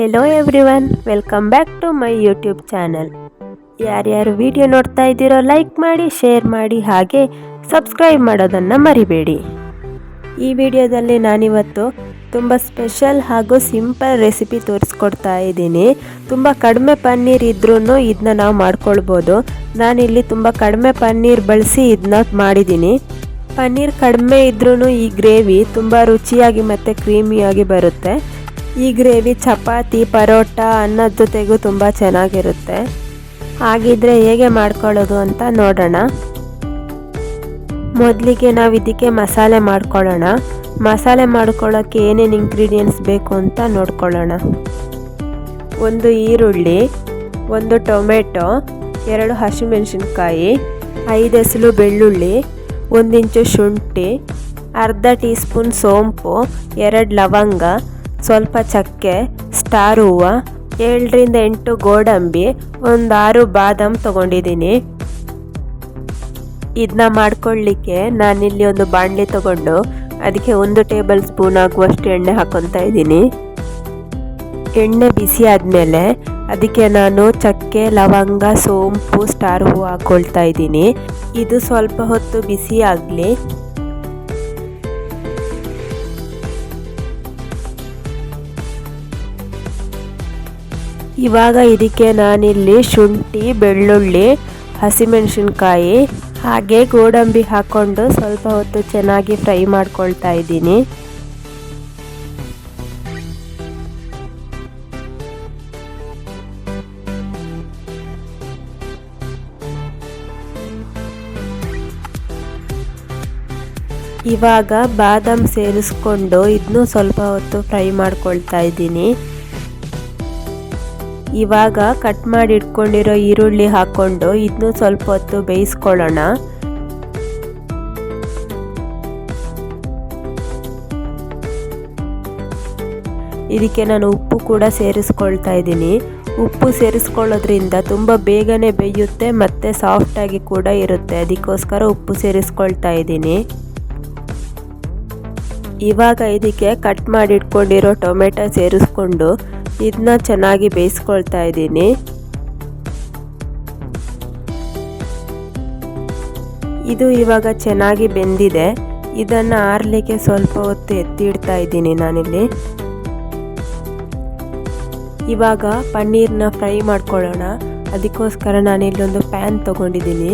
Hello everyone welcome back to my YouTube channel ಯಾರ್ಯಾರು video ನೋಡ್ತಾ ಇದ್ದೀರೋ ಲೈಕ್ ಮಾಡಿ ಶೇರ್ ಮಾಡಿ ಹಾಗೆ ಸಬ್ಸ್ಕ್ರೈಬ್ ಮಾಡೋದನ್ನು ಮರಿಬೇಡಿ. ಈ ವಿಡಿಯೋದಲ್ಲಿ ನಾನಿವತ್ತು ತುಂಬ ಸ್ಪೆಷಲ್ ಹಾಗೂ ಸಿಂಪಲ್ ರೆಸಿಪಿ ತೋರಿಸ್ಕೊಡ್ತಾ ಇದ್ದೀನಿ. ತುಂಬ ಕಡಿಮೆ ಪನ್ನೀರ್ ಇದ್ರೂ ಇದನ್ನ ನಾವು ಮಾಡ್ಕೊಳ್ಬೋದು. ನಾನಿಲ್ಲಿ ತುಂಬ ಕಡಿಮೆ ಪನ್ನೀರ್ ಬಳಸಿ ಇದನ್ನ ಮಾಡಿದ್ದೀನಿ. ಪನ್ನೀರ್ ಕಡಿಮೆ ಇದ್ರೂ ಈ ಗ್ರೇವಿ ತುಂಬ ರುಚಿಯಾಗಿ ಮತ್ತು ಕ್ರೀಮಿಯಾಗಿ ಬರುತ್ತೆ. ಈ ಗ್ರೇವಿ ಚಪಾತಿ, ಪರೋಟ ಅನ್ನದ ಜೊತೆಗೂ ತುಂಬ ಚೆನ್ನಾಗಿರುತ್ತೆ. ಹಾಗಿದ್ರೆ ಹೇಗೆ ಮಾಡ್ಕೊಳ್ಳೋದು ಅಂತ ನೋಡೋಣ. ಮೊದಲಿಗೆ ನಾವು ಇದಕ್ಕೆ ಮಸಾಲೆ ಮಾಡ್ಕೊಳ್ಳೋಣ. ಮಸಾಲೆ ಮಾಡ್ಕೊಳ್ಳೋಕ್ಕೆ ಏನೇನು ಇಂಗ್ರೀಡಿಯೆಂಟ್ಸ್ ಬೇಕು ಅಂತ ನೋಡ್ಕೊಳ್ಳೋಣ. ಒಂದು ಈರುಳ್ಳಿ, ಒಂದು ಟೊಮೆಟೊ, ಎರಡು ಹಸಿಮೆಣಸಿನ್ಕಾಯಿ, ಐದು ಹೆಸಲು ಬೆಳ್ಳುಳ್ಳಿ ಒಂದಿಂಚು ಶುಂಠಿ, ಅರ್ಧ ಟೀ ಸ್ಪೂನ್ ಸೋಂಪು, ಎರಡು ಲವಂಗ ಸ್ವಲ್ಪ ಚಕ್ಕೆ, ಸ್ಟಾರ್ ಹೂವು, ಏಳರಿಂದ ಎಂಟು ಗೋಡಂಬಿ, ಒಂದು ಆರು ಬಾದಾಮ್ ತೊಗೊಂಡಿದ್ದೀನಿ ಇದನ್ನ ಮಾಡ್ಕೊಳ್ಳಿಕ್ಕೆ ನಾನಿಲ್ಲಿ ಒಂದು ಬಾಣಲಿ ತಗೊಂಡು ಅದಕ್ಕೆ ಒಂದು ಟೇಬಲ್ ಸ್ಪೂನ್ ಆಗುವಷ್ಟು ಎಣ್ಣೆ ಹಾಕೊತಾ ಇದ್ದೀನಿ. ಎಣ್ಣೆ ಬಿಸಿ ಆದಮೇಲೆ ಅದಕ್ಕೆ ನಾನು ಚಕ್ಕೆ, ಲವಂಗ, ಸೋಂಪು, ಸ್ಟಾರ್ ಹೂವು ಹಾಕ್ಕೊಳ್ತಾ ಇದ್ದೀನಿ. ಇದು ಸ್ವಲ್ಪ ಹೊತ್ತು ಬಿಸಿ ಆಗಲಿ. ಇವಾಗ ಇದಕ್ಕೆ ನಾನಿಲ್ಲಿ ಶುಂಠಿ, ಬೆಳ್ಳುಳ್ಳಿ, ಹಸಿಮೆಣಸಿನ್ಕಾಯಿ, ಹಾಗೆ ಗೋಡಂಬಿ ಹಾಕ್ಕೊಂಡು ಸ್ವಲ್ಪ ಹೊತ್ತು ಚೆನ್ನಾಗಿ ಫ್ರೈ ಮಾಡ್ಕೊಳ್ತಾ ಇದ್ದೀನಿ. ಇವಾಗ ಬಾದಾಮ್ ಸೇರಿಸ್ಕೊಂಡು ಇದನ್ನು ಸ್ವಲ್ಪ ಹೊತ್ತು ಫ್ರೈ ಮಾಡ್ಕೊಳ್ತಾ ಇದ್ದೀನಿ. ಇವಾಗ ಕಟ್ ಮಾಡಿ ಇಟ್ಕೊಂಡಿರೋ ಈರುಳ್ಳಿ ಹಾಕ್ಕೊಂಡು ಇದನ್ನು ಸ್ವಲ್ಪ ಹೊತ್ತು ಬೇಯಿಸ್ಕೊಳ್ಳೋಣ. ಇದಕ್ಕೆ ನಾನು ಉಪ್ಪು ಕೂಡ ಸೇರಿಸ್ಕೊಳ್ತಾ ಇದ್ದೀನಿ. ಉಪ್ಪು ಸೇರಿಸ್ಕೊಳ್ಳೋದ್ರಿಂದ ತುಂಬ ಬೇಗನೆ ಬೇಯುತ್ತೆ, ಮತ್ತು ಸಾಫ್ಟಾಗಿ ಕೂಡ ಇರುತ್ತೆ. ಅದಕ್ಕೋಸ್ಕರ ಉಪ್ಪು ಸೇರಿಸ್ಕೊಳ್ತಾ ಇದ್ದೀನಿ. ಇವಾಗ ಇದಕ್ಕೆ ಕಟ್ ಮಾಡಿ ಇಟ್ಕೊಂಡಿರೋ ಟೊಮೆಟೊ ಸೇರಿಸ್ಕೊಂಡು ಇದನ್ನ ಚೆನ್ನಾಗಿ ಬೇಯಿಸ್ಕೊಳ್ತಾ ಇದ್ದೀನಿ. ಇದು ಇವಾಗ ಚೆನ್ನಾಗಿ ಬೆಂದಿದೆ. ಇದನ್ನು ಆರಲಿಕ್ಕೆ ಸ್ವಲ್ಪ ಹೊತ್ತು ಎತ್ತಿಡ್ತಾ ಇದ್ದೀನಿ ನಾನಿಲ್ಲಿ. ಇವಾಗ ಪನ್ನೀರ್ನ ಫ್ರೈ ಮಾಡ್ಕೊಳ್ಳೋಣ. ಅದಕ್ಕೋಸ್ಕರ ನಾನಿಲ್ಲೊಂದು ಪ್ಯಾನ್ ತೊಗೊಂಡಿದ್ದೀನಿ.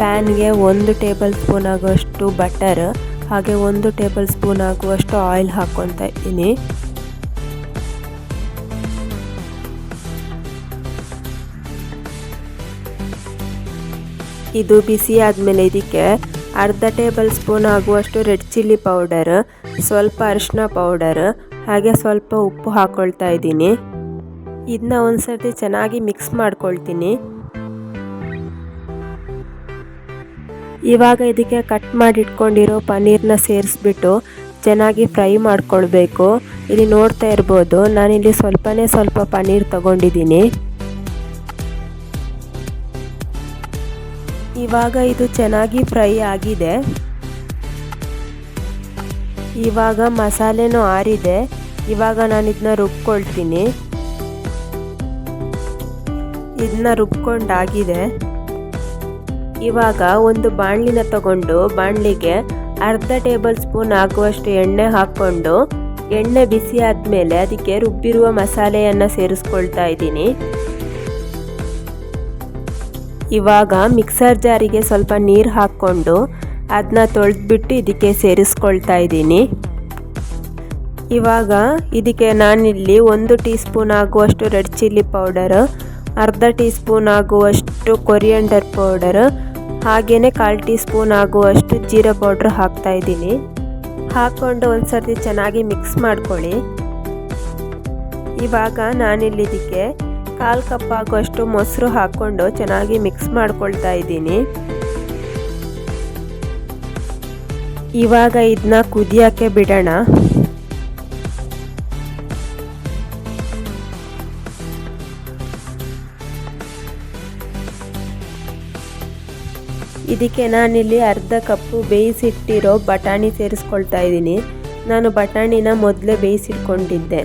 ಪ್ಯಾನ್ಗೆ ಒಂದು ಟೇಬಲ್ ಸ್ಪೂನ್ ಆಗುವಷ್ಟು ಬಟರ್, ಹಾಗೆ ಒಂದು ಟೇಬಲ್ ಸ್ಪೂನ್ ಆಗುವಷ್ಟು ಆಯಿಲ್ ಹಾಕ್ಕೊತಾ ಇದ್ದೀನಿ. ಇದು ಬಿಸಿ ಆದಮೇಲೆ ಇದಕ್ಕೆ ಅರ್ಧ ಟೇಬಲ್ ಸ್ಪೂನ್ ಆಗುವಷ್ಟು ರೆಡ್ ಚಿಲ್ಲಿ ಪೌಡರ್, ಸ್ವಲ್ಪ ಅರಿಶಿನ ಪೌಡರ್, ಹಾಗೆ ಸ್ವಲ್ಪ ಉಪ್ಪು ಹಾಕ್ಕೊಳ್ತಾ ಇದ್ದೀನಿ. ಇದನ್ನ ಒಂದು ಸರ್ತಿ ಚೆನ್ನಾಗಿ ಮಿಕ್ಸ್ ಮಾಡ್ಕೊಳ್ತೀನಿ. ಇವಾಗ ಇದಕ್ಕೆ ಕಟ್ ಮಾಡಿಟ್ಕೊಂಡಿರೋ ಪನ್ನೀರ್ನ ಸೇರಿಸ್ಬಿಟ್ಟು ಚೆನ್ನಾಗಿ ಫ್ರೈ ಮಾಡ್ಕೊಳ್ಬೇಕು. ಇಲ್ಲಿ ನೋಡ್ತಾ ಇರ್ಬೋದು, ನಾನಿಲ್ಲಿ ಸ್ವಲ್ಪನೇ ಸ್ವಲ್ಪ ಪನ್ನೀರ್ ತಗೊಂಡಿದ್ದೀನಿ. ಇವಾಗ ಇದು ಚೆನ್ನಾಗಿ ಫ್ರೈ ಆಗಿದೆ. ಇವಾಗ ಮಸಾಲೆನೂ ಆರಿದೆ. ಇವಾಗ ನಾನು ಇದನ್ನ ರುಬ್ಕೊಳ್ತೀನಿ. ಇದನ್ನ ರುಬ್ಕೊಂಡಾಗಿದೆ. ಇವಾಗ ಒಂದು ಬಾಣಲಿನ ತಗೊಂಡು ಬಾಣಲಿಗೆ ಅರ್ಧ ಟೇಬಲ್ ಸ್ಪೂನ್ ಆಗುವಷ್ಟು ಎಣ್ಣೆ ಹಾಕ್ಕೊಂಡು, ಎಣ್ಣೆ ಬಿಸಿ ಆದಮೇಲೆ ಅದಕ್ಕೆ ರುಬ್ಬಿರುವ ಮಸಾಲೆಯನ್ನು ಸೇರಿಸ್ಕೊಳ್ತಾ ಇದ್ದೀನಿ. ಇವಾಗ ಮಿಕ್ಸರ್ ಜಾರಿಗೆ ಸ್ವಲ್ಪ ನೀರು ಹಾಕ್ಕೊಂಡು ಅದನ್ನ ತೊಳೆದ್ಬಿಟ್ಟು ಇದಕ್ಕೆ ಸೇರಿಸ್ಕೊಳ್ತಾ ಇದ್ದೀನಿ. ಇವಾಗ ಇದಕ್ಕೆ ನಾನಿಲ್ಲಿ ಒಂದು ಟೀ ಸ್ಪೂನ್ ಆಗುವಷ್ಟು ರೆಡ್ ಚಿಲ್ಲಿ ಪೌಡರ್, ಅರ್ಧ ಟೀ ಸ್ಪೂನ್ ಆಗುವಷ್ಟು ಕೊರಿಯಂಡರ್ ಪೌಡರ್ ಹಾಗೆಯೇ ಕಾಲು ಟೀ ಸ್ಪೂನ್ ಆಗುವಷ್ಟು ಜೀರಾ ಪೌಡ್ರ್ ಹಾಕ್ತಾ ಇದ್ದೀನಿ. ಹಾಕ್ಕೊಂಡು ಒಂದು ಸರ್ತಿ ಚೆನ್ನಾಗಿ ಮಿಕ್ಸ್ ಮಾಡ್ಕೊಳ್ಳಿ. ಇವಾಗ ನಾನಿಲ್ಲಿ ಇದಕ್ಕೆ ಕಾಲು ಕಪ್ ಆಗುವಷ್ಟು ಮೊಸರು ಹಾಕ್ಕೊಂಡು ಚೆನ್ನಾಗಿ ಮಿಕ್ಸ್ ಮಾಡ್ಕೊಳ್ತಾ ಇದ್ದೀನಿ. ಇವಾಗ ಇದನ್ನ ಕುದಿಯೋಕ್ಕೆ ಬಿಡೋಣ. ಇದಕ್ಕೆ ನಾನಿಲ್ಲಿ ಅರ್ಧ ಕಪ್ಪು ಬೇಯಿಸಿಟ್ಟಿರೋ ಬಟಾಣಿ ಸೇರಿಸ್ಕೊಳ್ತಾ ಇದ್ದೀನಿ. ನಾನು ಬಟಾಣಿನ ಮೊದಲೇ ಬೇಯಿಸಿಟ್ಕೊಂಡಿದ್ದೆ.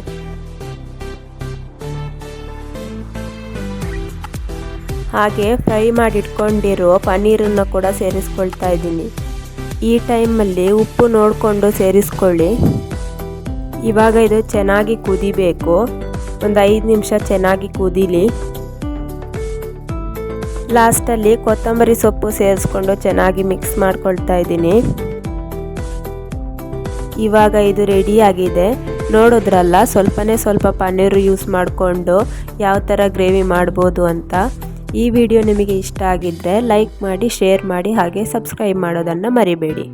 ಹಾಗೆ ಫ್ರೈ ಮಾಡಿಟ್ಕೊಂಡಿರೋ ಪನ್ನೀರನ್ನು ಕೂಡ ಸೇರಿಸ್ಕೊಳ್ತಾ ಇದ್ದೀನಿ. ಈ ಟೈಮಲ್ಲಿ ಉಪ್ಪು ನೋಡಿಕೊಂಡು ಸೇರಿಸ್ಕೊಳ್ಳಿ. ಇವಾಗ ಇದು ಚೆನ್ನಾಗಿ ಕುದಿಬೇಕು. ಒಂದು ಐದು ನಿಮಿಷ ಚೆನ್ನಾಗಿ ಕುದೀಲಿ. ಲಾಸ್ಟಲ್ಲಿ ಕೊತ್ತಂಬರಿ ಸೊಪ್ಪು ಸೇರಿಸ್ಕೊಂಡು ಚೆನ್ನಾಗಿ ಮಿಕ್ಸ್ ಮಾಡ್ಕೊಳ್ತಾ ಇದ್ದೀನಿ. ಇವಾಗ ಇದು ರೆಡಿಯಾಗಿದೆ ನೋಡಿದ್ರಲ್ಲ, ಸ್ವಲ್ಪನೇ ಸ್ವಲ್ಪ ಪನ್ನೀರು ಯೂಸ್ ಮಾಡಿಕೊಂಡು ಯಾವ ಥರ ಗ್ರೇವಿ ಮಾಡ್ಬೋದು ಅಂತ. ಈ ವಿಡಿಯೋ ನಿಮಗೆ ಇಷ್ಟ ಆಗಿದ್ದರೆ ಲೈಕ್ ಮಾಡಿ ಶೇರ್ ಮಾಡಿ ಹಾಗೆ ಸಬ್ಸ್ಕ್ರೈಬ್ ಮಾಡೋದನ್ನು ಮರಿಬೇಡಿ.